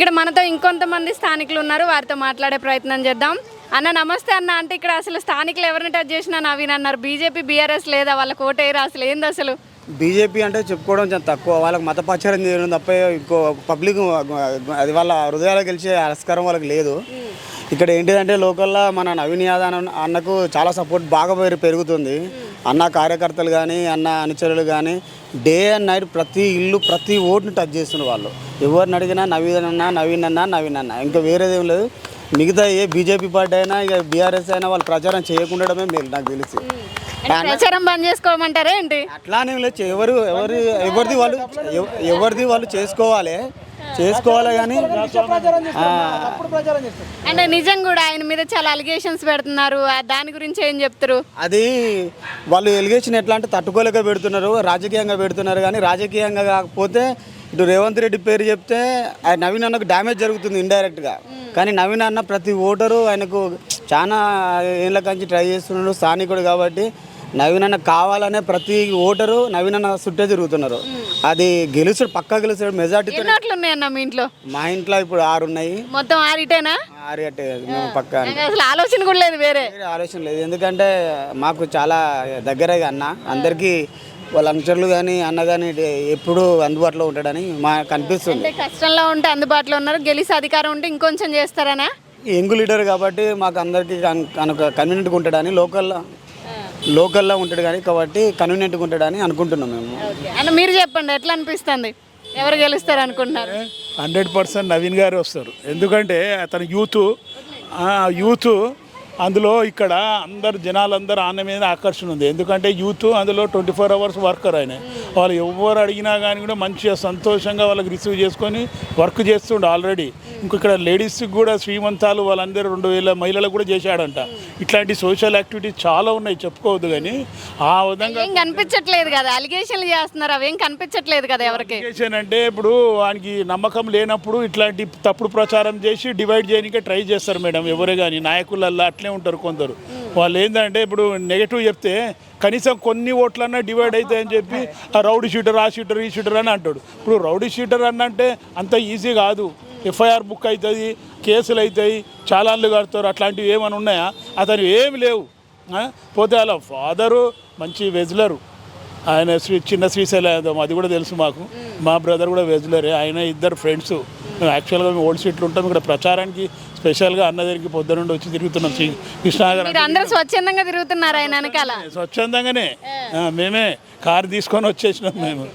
ఇక్కడ మనతో ఇంకొంతమంది స్థానికులు ఉన్నారు. వారితో మాట్లాడే ప్రయత్నం చేద్దాం. అన్న నమస్తే అన్న. అంటే ఇక్కడ అసలు స్థానికులు ఎవరిని టచ్ చేసినా నవీన్ అన్నారు. బీజేపీ బీఆర్ఎస్ లేదా వాళ్ళ కోటేరు అసలు ఏంది అసలు? బీజేపీ అంటే చెప్పుకోవడం చాలా తక్కువ. వాళ్ళకి మత ప్రచారం చేయడం తప్ప ఇంకో పబ్లిక్ అది వాళ్ళ హృదయాలు గెలిచే ఆస్కారం వాళ్ళకి లేదు. ఇక్కడ ఏంటిదంటే లోకల్లో మన నవీన్ యాదవ్ అన్న- అన్నకు చాలా సపోర్ట్ బాగా పెరు- పెరుగుతుంది. అన్న కార్యకర్తలు కానీ అన్న అనుచరులు కానీ డే అండ్ నైట్ ప్రతి ఇల్లు ప్రతి ఓటుని టచ్ చేస్తున్నారు వాళ్ళు. ఎవరిని అడిగినా నవీన్ అన్న నవీన్ అన్న నవీన్ అన్న ఇంకా వేరేదేం లేదు. మిగతా ఏ బీజేపీ పార్టీ అయినా ఇక బీఆర్ఎస్ అయినా వాళ్ళు ప్రచారం చేయకుండడమే మేలు నాకు తెలిసి. ప్రచారం బంద్ చేసుకోమంటారా ఏంటి? అట్లానే లేదు. ఎవరు ఎవరు ఎవరిది వాళ్ళు ఎవ- ఎవరిది వాళ్ళు చేసుకోవాలి. చేసుకోవాలి కానీ అంటే నిజం కూడా ఆయన మీద చాలా అలిగేషన్స్ పెడుతున్నారు. దాని గురించి ఏం చెప్తారు? అది వాళ్ళు ఎలిగేషన్ ఎట్లా అంటే తట్టుకోలేక పెడుతున్నారు రాజకీయంగా పెడుతున్నారు కానీ రాజకీయంగా కాకపోతే ఇటు రేవంత్ రెడ్డి పేరు చెప్తే నవీన్ అన్నకు డ్యామేజ్ జరుగుతుంది ఇండైరెక్ట్గా కానీ నవీన్ అన్న ప్రతి ఓటరు ఆయనకు చాలా ఏళ్ళ కంచి ట్రై చేస్తున్నాడు స్థానికుడు కాబట్టి నవీన్ అన్న కావాలనే ప్రతి ఓటరు నవీన్ అన్న చుట్టే తిరుగుతున్నారు. అది గెలుచుడు పక్కా గెలుస్తాడు మెజార్టీతో ఎన్ని ఓట్లు ఉన్నాయన్న మీ ఇంట్లో? మా ఇంట్లో ఇప్పుడు ఆరు ఉన్నాయి. మొత్తం ఆరిటేనా ఆరు అంటే మేము పక్కా అసలు ఆలోచన కూడా లేదు వేరే. ఆలోచన లేదు. ఎందుకంటే మాకు చాలా దగ్గరే అన్న. అందరికీ వాళ్ళ అనుచరులు కానీ అన్న కానీ ఎప్పుడు అందుబాటులో ఉంటాడని మాకు అనిపిస్తుంది. కష్టంలో ఉంటే అందుబాటులో ఉన్నారు గెలిచి అధికారం ఉంటే ఇంకొంచెం చేస్తారనా? యంగ్ లీడర్ కాబట్టి మాకు అందరికీ కన్వీనియంట్గా ఉంటాడని లోకల్లో లోకల్లో ఉంటాడు కానీ కాబట్టి కన్వీనియంట్గా ఉంటాడని అనుకుంటున్నాం మేము. అంటే మీరు చెప్పండి ఎట్లా అనిపిస్తుంది? ఎవరు గెలుస్తారు అనుకుంటున్నారు? హండ్రెడ్ పర్సెంట్ నవీన్ గారు వస్తారు. ఎందుకంటే అతను యూత్ ఆ యూత్ అందులో ఇక్కడ అందరు జనాలందరూ ఆయన మీద ఆకర్షణ ఉంది. ఎందుకంటే యూత్ అందులో ట్వంటీ ఫోర్ అవర్స్ వర్కర్ ఆయన. వాళ్ళు ఎవరు అడిగినా కానీ కూడా మంచిగా సంతోషంగా వాళ్ళకి రిసీవ్ చేసుకొని వర్క్ చేస్తుండే ఆల్రెడీ. ఇంక ఇక్కడ లేడీస్కి కూడా శ్రీమంతాలు వాళ్ళందరూ రెండు వేల మహిళలకు కూడా చేశాడంట. ఇట్లాంటి సోషల్ యాక్టివిటీస్ చాలా ఉన్నాయి చెప్పుకోవద్దు కానీ ఆ విధంగా ఏం కనిపించట్లేదు కదా అలిగేషన్లు చేస్తున్నారు అవేం కనిపించట్లేదు కదా ఎవరికి? ఎడ్యుకేషన్ అంటే ఇప్పుడు వానికి నమ్మకం లేనప్పుడు ఇట్లాంటి తప్పుడు ప్రచారం చేసి డివైడ్ చేయడానికి ట్రై చేస్తారు మేడం ఎవరే కానీ నాయకులల్లా అట్లే ఉంటారు కొందరు. వాళ్ళు ఏంటంటే ఇప్పుడు నెగటివ్ చెప్తే కనీసం కొన్ని ఓట్లన్నా డివైడ్ అవుతాయని చెప్పి ఆ రౌడీ షీటర్ ఆ షీటర్ ఈ షీటర్ అని అంటాడు. ఇప్పుడు రౌడీ షీటర్ అని అంటే అంత ఈజీ కాదు. ఎఫ్ఐఆర్ బుక్ అవుతుంది కేసులు అవుతాయి చాలాన్లు కడతారు అట్లాంటివి ఏమైనా ఉన్నాయా? అతను ఏమి లేవు? పోతే అలా ఫాదరు మంచి వెజ్లరు. ఆయన శ్రీ చిన్న శ్రీశైలం అది కూడా తెలుసు మాకు. మా బ్రదర్ కూడా వెజ్లరే ఆయన ఇద్దరు ఫ్రెండ్స్. మేము. యాక్చువల్గా మేము ఓల్డ్ సీట్లు ఉంటాం ఇక్కడ ప్రచారానికి స్పెషల్గా అన్న దగ్గరికి పొద్దునుండి వచ్చి తిరుగుతున్నాం. శ్రీ కృష్ణాగర్ అందరూ స్వచ్ఛందంగా తిరుగుతున్నారు ఆయన వెనకాల. స్వచ్ఛందంగానే. మేమే కారు తీసుకొని వచ్చేసినాం మేము.